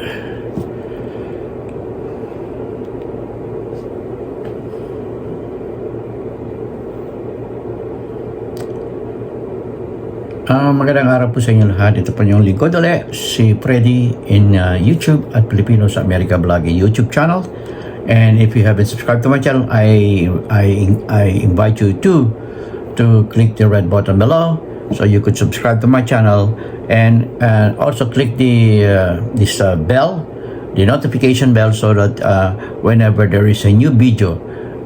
Ah, magandang araw po sa inyo lahat. Ito po yung lingkod ulit, si Freddy in uh, YouTube at Filipino sa America Vlogging YouTube channel. And if you haven't subscribed to my channel, I I I invite you to to click the red button below so you could subscribe to my channel and uh, also click the uh, this uh, bell, the notification bell so that uh, whenever there is a new video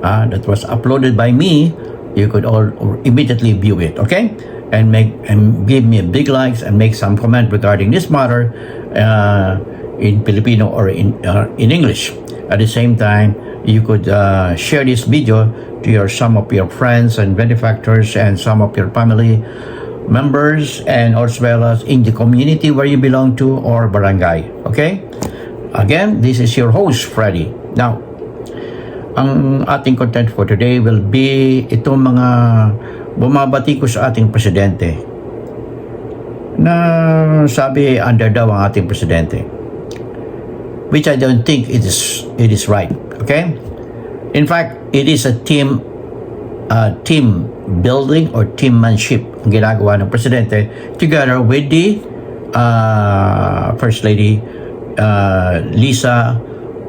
uh, that was uploaded by me, you could all immediately view it. Okay, and make and give me a big likes and make some comment regarding this matter uh, in Filipino or in uh, in English. At the same time, you could uh, share this video to your some of your friends and benefactors and some of your family members and as well as in the community where you belong to or barangay. Okay? Again, this is your host, Freddy. Now, ang ating content for today will be itong mga bumabati ko sa ating presidente na sabi under daw ang ating presidente which I don't think it is it is right okay in fact it is a team uh, team building or teammanship ang ginagawa ng presidente together with the uh, first lady uh, Lisa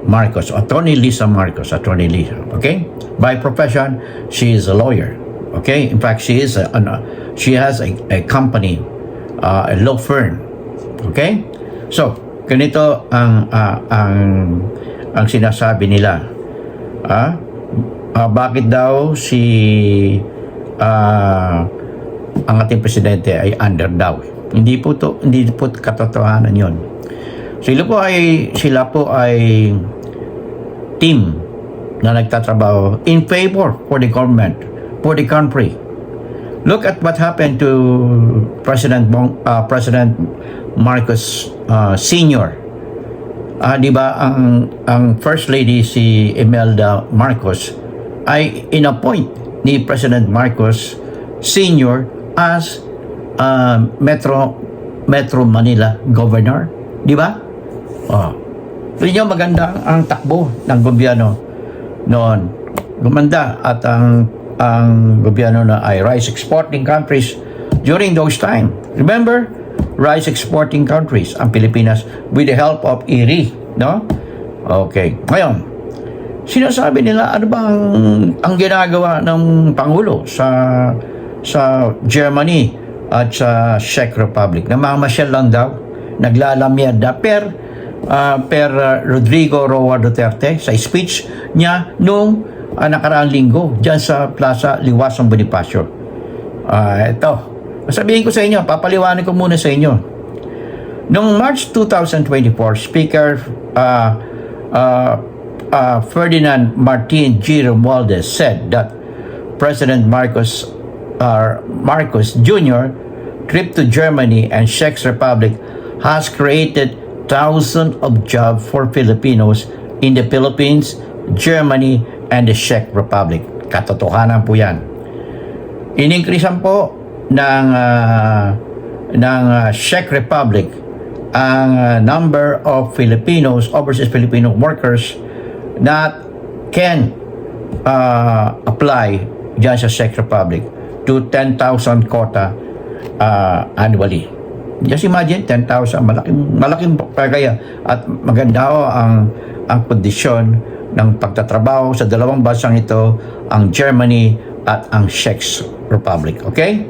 Marcos, Attorney Lisa Marcos, Attorney Lisa, okay? By profession, she is a lawyer, okay? In fact, she is a, an, uh, she has a, a company, uh, a law firm, okay? So, ganito ang uh, ang ang sinasabi nila. Ah, ah, bakit daw si ah, ang ating presidente ay under daw? Hindi po to, hindi po katotohanan 'yon. Sila po ay sila po ay team na nagtatrabaho in favor for the government, for the country. Look at what happened to President Bong, uh, President Marcos uh, Senior. Ah, 'di ba ang ang First Lady si Imelda Marcos ay inappoint ni President Marcos Senior as uh, Metro Metro Manila Governor, 'di ba? Oh. Niyo maganda ang takbo ng gobyerno noon. Gumanda at ang ang gobyerno na ay rice exporting countries during those time. Remember, rice exporting countries ang Pilipinas with the help of IRI, no? Okay. Ngayon, sinasabi nila ano bang ang ginagawa ng pangulo sa sa Germany at sa Czech Republic. Namamasyal lang daw, naglalamyada per uh, per uh, Rodrigo Roa Duterte sa speech niya nung uh, nakaraang linggo diyan sa Plaza Liwasang Bonifacio. Uh, ito, sabihin ko sa inyo, papaliwanag ko muna sa inyo. Noong March 2024, Speaker uh, uh, uh, Ferdinand Martin G. Romualdez said that President Marcos uh, Marcos Jr. trip to Germany and Czech Republic has created thousands of jobs for Filipinos in the Philippines, Germany, and the Czech Republic. Katotohanan po yan. Ininkrisan po ng, uh, ng uh, Czech Republic ang uh, number of Filipinos, overseas Filipino workers that can uh, apply dyan sa Czech Republic to 10,000 quota uh, annually. Just imagine, 10,000, malaking, malaking pagaya at maganda ho ang, ang kondisyon ng pagtatrabaho sa dalawang bansang ito, ang Germany at ang Czech Republic. Okay?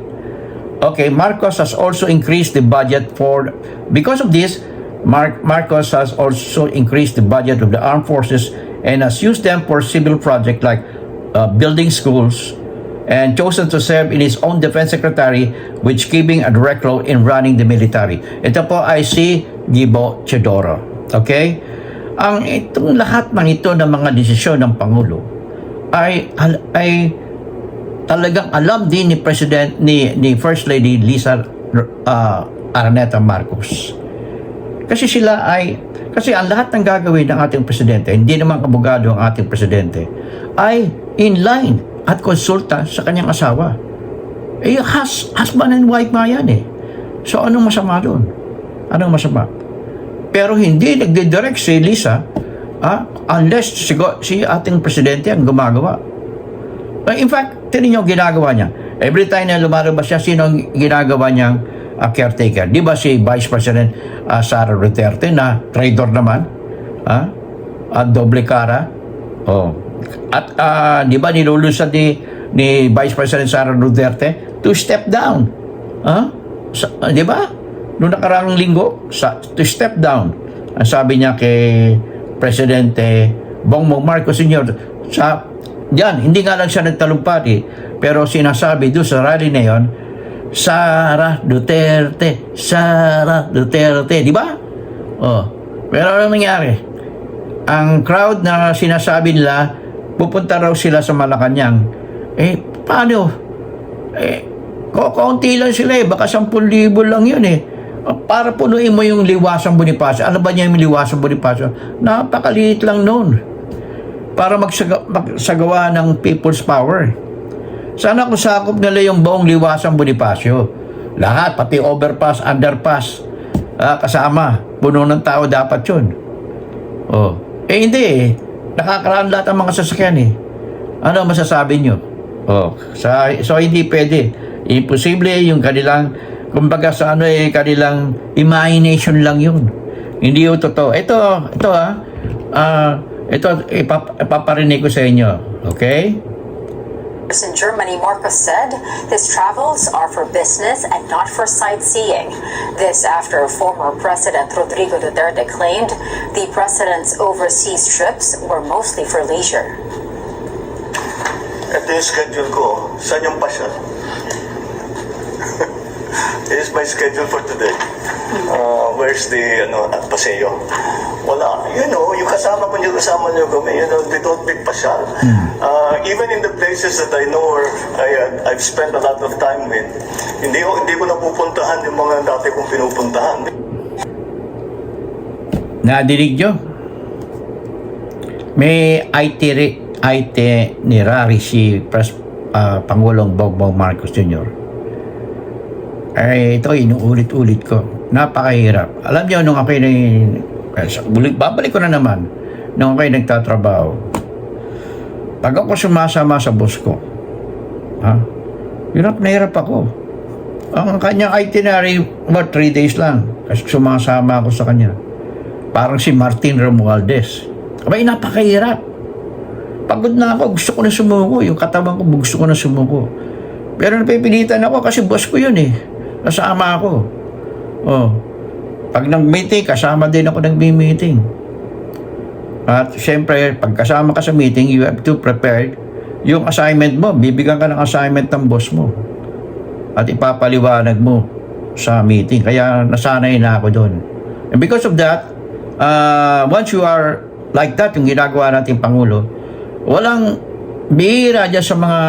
Okay, Marcos has also increased the budget for, because of this, Mar- Marcos has also increased the budget of the armed forces and has used them for civil projects like uh, building schools, and chosen to serve in his own defense secretary which keeping a direct role in running the military. Ito po ay si Gibo Chedoro. Okay? Ang itong lahat ng ito ng mga desisyon ng Pangulo ay ay talagang alam din ni President ni ni First Lady Lisa uh, Araneta Marcos. Kasi sila ay kasi ang lahat ng gagawin ng ating presidente, hindi naman abogado ang ating presidente, ay in line at konsulta sa kanyang asawa. Eh, has, husband and wife nga yan eh. So, anong masama doon? Anong masama? Pero hindi nagdidirect si Lisa ah, unless si, si ating presidente ang gumagawa. Uh, In fact, tinin niyo ginagawa niya. Every time na lumalabas siya, sino ang ginagawa niyang uh, caretaker? Di ba si Vice President uh, Sara Duterte na traitor naman? Ha? At doble cara? Oh. At uh, di ba nilulusan ni, ni Vice President Sara Duterte to step down? Ha? Sa, uh, di ba? Noong nakaraang linggo, sa, to step down. Ang sabi niya kay Presidente Bongbong Marcos Sr. sa Diyan, hindi nga lang siya nagtalumpati, pero sinasabi doon sa rally na yon, Sara Duterte, Sara Duterte, di ba? Oh. Pero ano nangyari? Ang crowd na sinasabi nila, pupunta raw sila sa Malacanang. Eh, paano? Eh, kaunti lang sila eh, baka 10,000 lang yun eh. Para punuin mo yung liwasang Bonifacio. Ano ba niya yung liwasang Bonifacio? Napakaliit lang noon para magsaga, magsagawa ng people's power. Sana kung sakop nila yung buong liwasang Bonifacio. Lahat, pati overpass, underpass, ah, kasama. Puno ng tao dapat yun. Oh. Eh hindi eh. Nakakaraan lahat ang mga sasakyan eh. Ano masasabi nyo? Oh. Sa, so hindi pwede. Imposible yung kanilang, kumbaga sa ano eh, kanilang imagination lang yun. Hindi yung totoo. Ito, ito ah, ah, ito, ipap, ipaparinig ko sa inyo. Okay? In Germany, Marcos said his travels are for business and not for sightseeing. This after former President Rodrigo Duterte claimed the president's overseas trips were mostly for leisure. Ito yung schedule ko. Saan yung? This is my schedule for today. Uh, where's the ano, at paseo? Wala. You know, yung kasama ko, yung kasama niyo kami, you know, they don't make pasyal. Uh, even in the places that I know or I, uh, I've spent a lot of time with, hindi ko, hindi ko napupuntahan yung mga dati kong pinupuntahan. Nadinig nyo? May itiri, itinerary si Pres, ah, Pangulong Bongbong Marcos Jr. Ay, ito inuulit-ulit ko. Napakahirap. Alam nyo, nung ako'y babalik ko na naman, nung ako'y nagtatrabaho, pag ako sumasama sa boss ko, ha? Hirap na hirap ako. Ang kanyang itinerary, what, three days lang. Kasi sumasama ako sa kanya. Parang si Martin Romualdez. Abay, napakahirap. Pagod na ako, gusto ko na sumuko. Yung katawan ko, gusto ko na sumuko. Pero napipilitan ako kasi boss ko yun eh. Kasama ako. Oh. Pag nag-meeting, kasama din ako nag-meeting. At syempre, pag kasama ka sa meeting, you have to prepare yung assignment mo. Bibigyan ka ng assignment ng boss mo. At ipapaliwanag mo sa meeting. Kaya nasanay na ako doon. And because of that, uh, once you are like that, yung ginagawa nating Pangulo, walang bihira dyan sa mga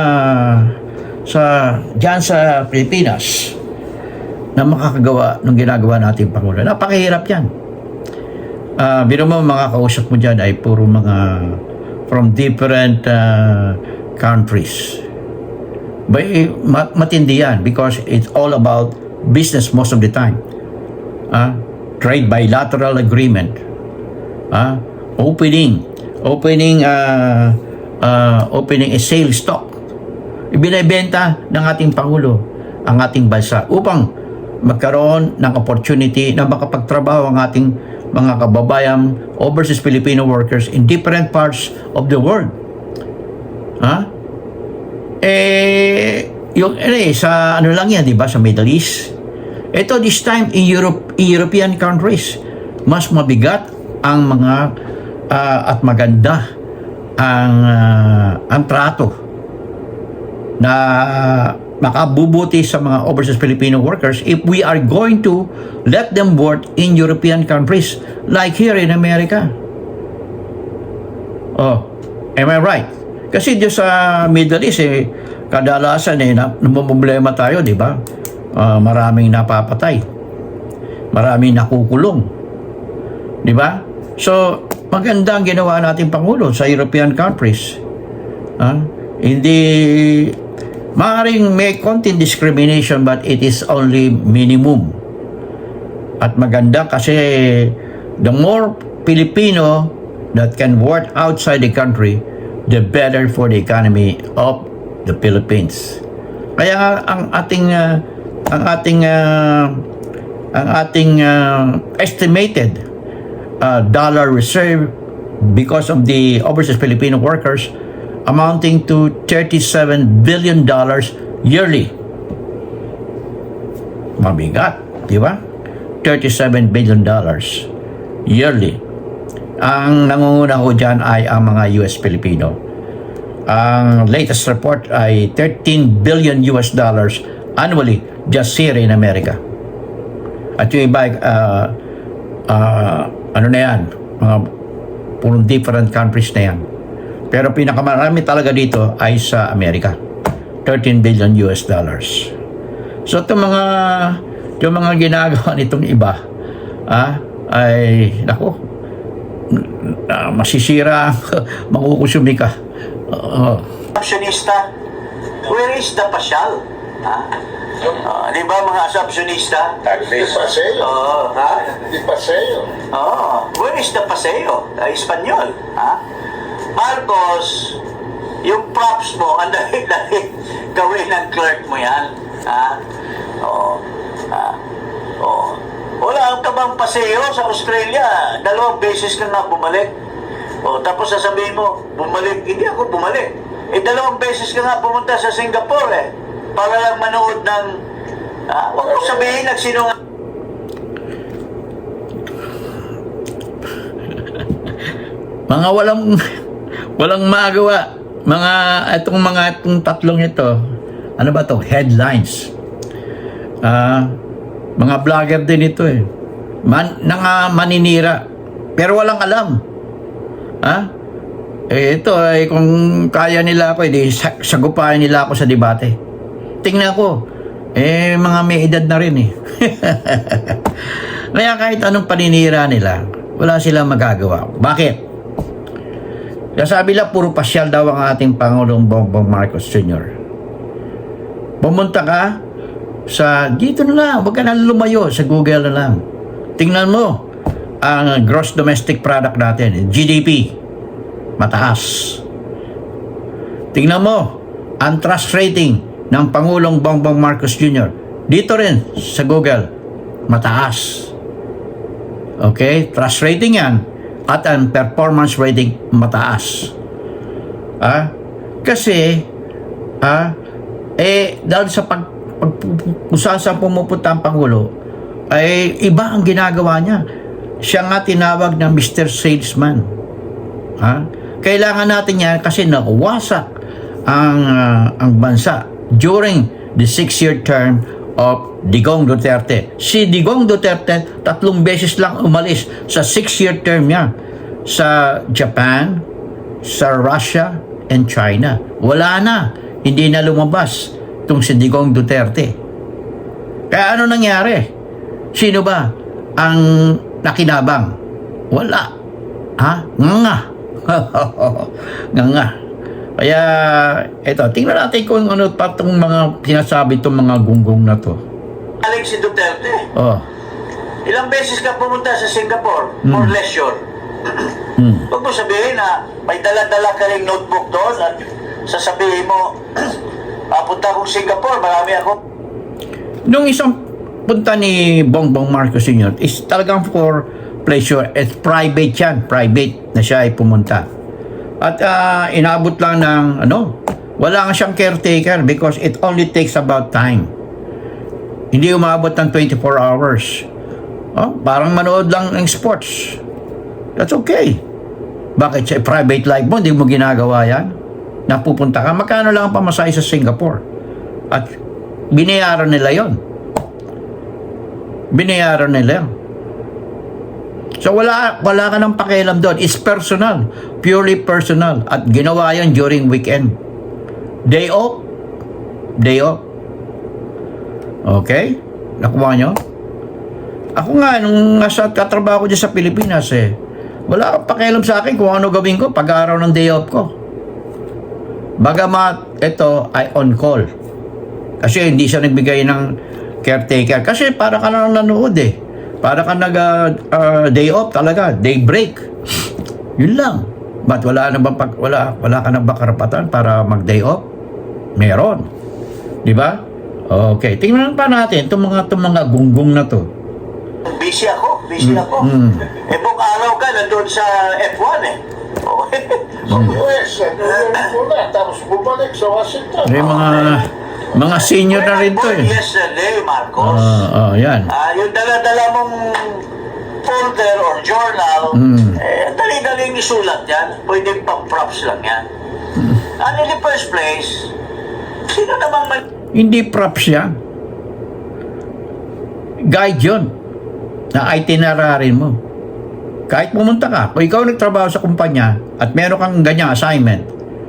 sa dyan sa Pilipinas na makakagawa ng ginagawa nating Pangulo. Napakahirap yan. Ah, biro mo mga kausap mo dyan ay puro mga from different ah, countries. But eh, ma- matindi yan because it's all about business most of the time. Ah, trade bilateral agreement. Ah, opening opening uh, uh, opening a sales stock. Ibinebenta ng ating pangulo ang ating bansa upang magkaroon ng opportunity na makapagtrabaho ang ating mga kababayan overseas Filipino workers in different parts of the world. Ha? Eh, yung eh, sa ano lang yan, di ba? Sa Middle East. Ito, this time, in Europe, European countries, mas mabigat ang mga ah, at maganda ang ah, ang trato na makabubuti sa mga overseas Filipino workers if we are going to let them work in European countries like here in America. Oh, am I right? Kasi dito sa Middle East, eh, kadalasan eh, na, namumblema tayo, di ba? Ah, maraming napapatay. Maraming nakukulong. Di ba? So, maganda ang ginawa natin Pangulo sa European countries. Ah, hindi, maaaring may konting discrimination but it is only minimum. At maganda kasi the more Filipino that can work outside the country, the better for the economy of the Philippines. Kaya ang ating ah, ang ating ah, ang ating ah, estimated uh, dollar reserve because of the overseas Filipino workers amounting to 37 billion dollars yearly. Mabigat, di ba? 37 billion dollars yearly. Ang nangunguna ko dyan ay ang mga US Filipino. Ang latest report ay 13 billion US dollars annually just here in America. At yung iba, uh, uh, ano na yan, mga purong different countries na yan. Pero pinakamarami talaga dito ay sa Amerika. 13 billion US dollars. So itong mga yung mga ginagawa nitong iba ah, ay nako ah, masisira makukusumi ka. Oo. Assumptionista, where is the pasyal? Ha? Ah, di ba mga assumptionista? Di paseo. Oo, ha? Di paseo. Oo, where is the paseo? Uh, Espanyol, ha? Marcos, yung props mo, ang dali-dali gawin ng clerk mo yan, ha? Oo, ha? Oo. Wala ka bang paseo sa Australia? Dalawang beses ka na bumalik. O, tapos sasabihin mo, bumalik. Hindi ako bumalik. Eh, dalawang beses ka nga pumunta sa Singapore eh. Para lang manood ng... Ah, huwag mo sabihin nagsinungaling. Mga walang walang magawa. Mga itong mga itong tatlong ito. Ano ba to? Headlines. Ah, mga vlogger din ito eh. Man, nanga maninira. Pero walang alam. Ha? Eh, ito ay kung kaya nila ako, edi sa- sagupain nila ako sa debate. Tingnan ko. Eh, mga may edad na rin eh. Kaya kahit anong paninira nila, wala silang magagawa. Bakit? Kaya sabi lang, puro pasyal daw ang ating Pangulong Bongbong Marcos Sr. Pumunta ka sa, dito na lang, huwag ka na lumayo, sa Google na lang. Tingnan mo, ang gross domestic product natin, GDP, mataas. Tingnan mo, ang trust rating ng Pangulong Bongbong Marcos Jr. Dito rin, sa Google, mataas. Okay? Trust rating yan. At ang performance rating mataas. Ah? Kasi, ah, eh, dahil sa pag, pag kung saan saan pumupunta ang Pangulo, ay iba ang ginagawa niya. Siya nga tinawag na Mr. Salesman. Ha? Kailangan natin yan kasi nawasak ang, ah, ang bansa during the six-year term of Digong Duterte. Si Digong Duterte, tatlong beses lang umalis sa six-year term niya sa Japan, sa Russia, and China. Wala na. Hindi na lumabas itong si Digong Duterte. Kaya ano nangyari? Sino ba ang nakinabang? Wala. Ha? Nga. nga. Kaya, eto, tingnan natin kung ano pa itong mga sinasabi itong mga gunggong na to. si Duterte. Oh. Ilang beses ka pumunta sa Singapore for leisure. Hmm. Huwag mo sabihin na may dala-dala ka rin notebook doon at sasabihin mo, ah, punta akong Singapore, marami ako. Nung isang punta ni Bongbong Marcos Sr. is talagang for pleasure. It's private yan. Private na siya ay pumunta. At ah, inabot lang ng ano, wala nga siyang caretaker because it only takes about time. Hindi umabot ng 24 hours. Oh, parang manood lang ng sports. That's okay. Bakit sa private life mo, hindi mo ginagawa yan? Napupunta ka, magkano lang ang pamasahe sa Singapore? At binayaran nila yon. Binayaran nila yun. So wala, wala ka ng pakialam doon. It's personal. Purely personal. At ginawa yan during weekend. Day off. Day off. Okay? Nakuha nyo? Ako nga, nung nasa katrabaho ko dyan sa Pilipinas eh, wala kang pakialam sa akin kung ano gawin ko pag araw ng day off ko. Bagamat ito ay on call. Kasi hindi siya nagbigay ng caretaker. Kasi para ka lang nanood eh. Para ka nag ah, day off talaga, day break. Yun lang. Ba't wala na ba pag, wala wala ka na ba karapatan para mag day off? Meron. Di ba? Okay, tingnan pa natin itong mga itong mga gunggong na to. Busy ako, busy ako. Eh, buong araw ka nandun sa F1 eh. Oh. US, ano yan muna, tapos bumalik sa Washington. May mga mga senior na rin to eh. yesterday, Marcos. Ah, ah, yan. Ah, yung dala-dala mong folder or journal, Mm. eh, dali-daling isulat yan. Pwede pang props lang yan. And in the first place, sino namang may Hindi props yan. Guide yun. Na itinerary mo. Kahit pumunta ka, kung ikaw nagtrabaho sa kumpanya at meron kang ganyang assignment,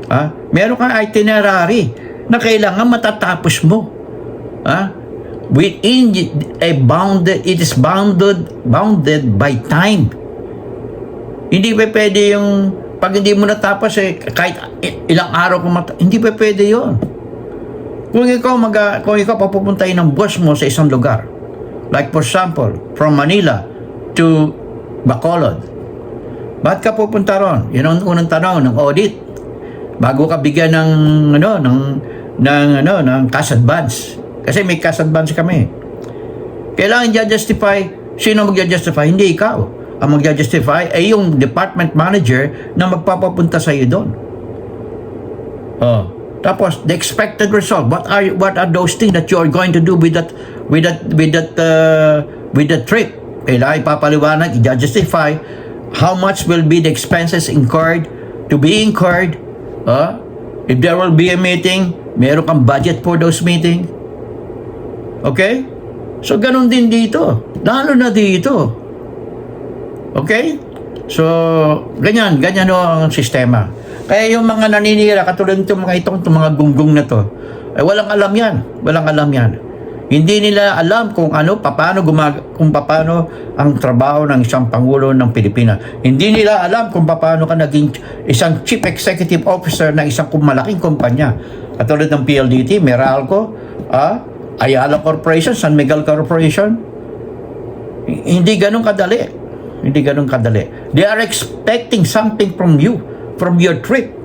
ha? meron kang itinerary na kailangan matatapos mo. Ha? Within a bounded, it is bounded, bounded by time. Hindi pa pwede yung pag hindi mo natapos eh, kahit ilang araw kung mata- hindi pa pwede yon. Kung ikaw mag kung ikaw papupuntahin ng boss mo sa isang lugar, like for example, from Manila to Bacolod, bakit ka pupunta ron? Yun ang unang tanong ng audit. Bago ka bigyan ng ano ng ng ano ng cash advance. Kasi may cash advance kami. Kailangan i-justify sino mag-justify, hindi ikaw. Ang mag-justify ay yung department manager na magpapapunta sa iyo doon. Oh. Tapos the expected result. What are what are those things that you are going to do with that with that with that uh, with that trip? Kailangan ipapaliwanag, i-justify how much will be the expenses incurred to be incurred. Uh, if there will be a meeting, meron kang budget for those meeting. Okay? So ganun din dito. Lalo na dito. Okay? So, ganyan, ganyan ang sistema. Kaya yung mga naninira, katulad itong mga itong, itong mga gunggong na to, ay walang alam yan. Walang alam yan. Hindi nila alam kung ano, paano gumag kung paano ang trabaho ng isang pangulo ng Pilipinas. Hindi nila alam kung paano ka naging isang chief executive officer ng isang malaking kumpanya. Katulad ng PLDT, Meralco, ah, Ayala Corporation, San Miguel Corporation, hindi ganun kadali. Hindi ganun kadali. They are expecting something from you, from your trip.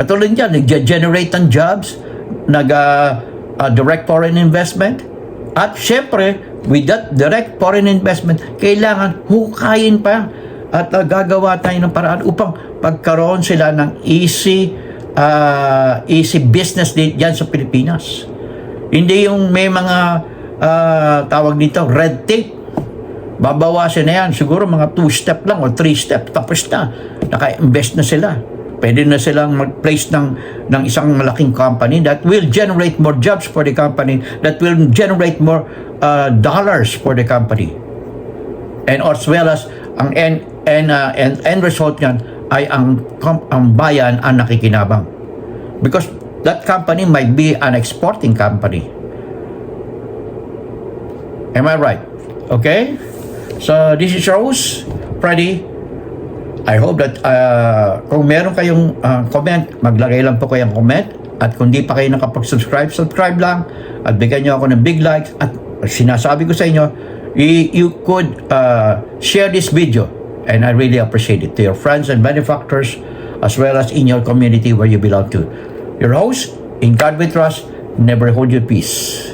Katulad dyan, nag-generate ng jobs, nag uh, uh, direct foreign investment. At syempre, with that direct foreign investment, kailangan hukayin pa at uh, gagawa tayo ng paraan upang pagkaroon sila ng easy uh, easy business di- dyan sa Pilipinas. Hindi yung may mga ah, tawag dito, red tape. Babawasan na yan. Siguro mga two-step lang o three-step. Tapos na. Naka-invest na sila. Pwede na silang mag-place ng, ng isang malaking company that will generate more jobs for the company, that will generate more ah, dollars for the company. And as well as ang end, end, ah, end, end result niyan ay ang, ang bayan ang nakikinabang. Because that company might be an exporting company. Am I right? Okay? So, this is Rose, Freddy. I hope that uh, kung meron kayong uh, comment, maglagay lang po kayong comment. At kung di pa kayo nakapag-subscribe, subscribe lang. At bigyan nyo ako ng big likes. At sinasabi ko sa inyo, you could uh, share this video. And I really appreciate it to your friends and benefactors as well as in your community where you belong to. Your host, in God we trust, never hold your peace.